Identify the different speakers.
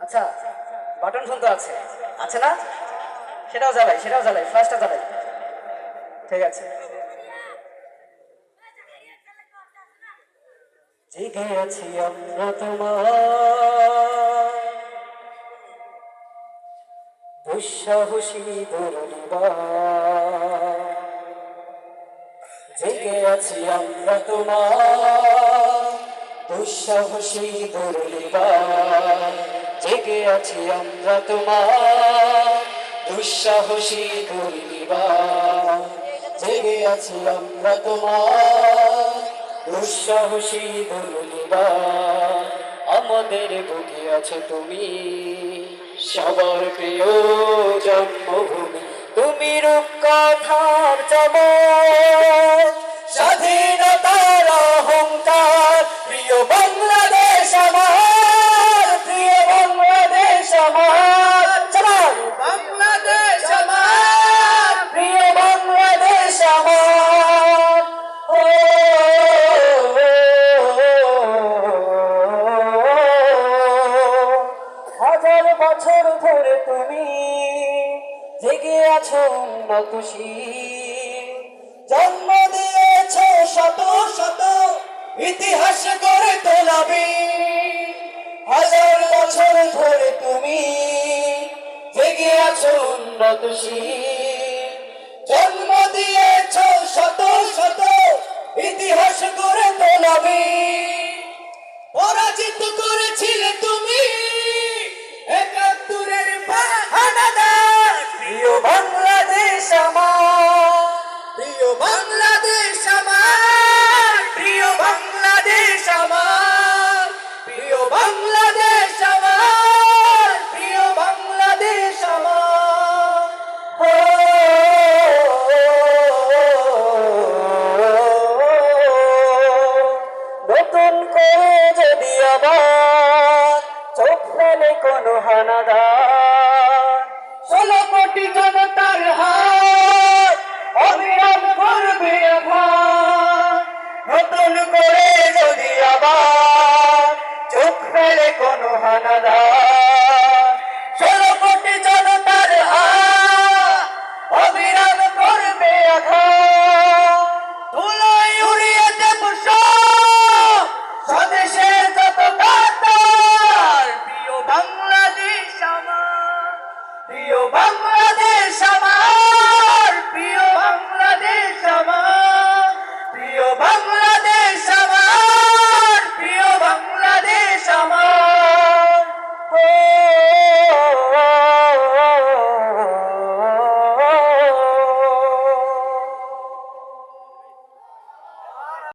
Speaker 1: আচ্ছা button phone তো আছে। আছে না? সেটাও জ্বালাই সেটাও জ্বালাই জ্বালাই। ঠিক আছে। জেগে আছি আমরা তোমার জেগে আছি আমরা তোমার দুঃসাহসী দুর্নিবা জেগে আছি আমরা তোমার। দুঃসাহসী দুর্নিবা জেগে আছি আমরা তোমার। দুঃসাহসী দুর্নিবা আমাদের বুকে আছে তুমি। সবার প্রিয় জন্মভূমি, তুমি রূপকথার যেমন স্বাধীনতার হাজার বছর ধরে তুমি জেগে আছো উন্নতশী জন্ম দিয়েছ শত শত ইতিহাস করে তোলাবে হাজার বছর ধরে তুমি জেগে আছো উন্নতশীল জন্ম দিয়েছ শত শত ইতিহাস করে তোলাবে পরাজিত করেছিলে তুমি করে যদি আবার চোখ ফেলে কোনো হানাদার? ষোলো কোটি জনতার হাত অবিরাম করবে আঘাত নতুন করে যদি আবার চোখ ফেলে কোনো হানাদার Obama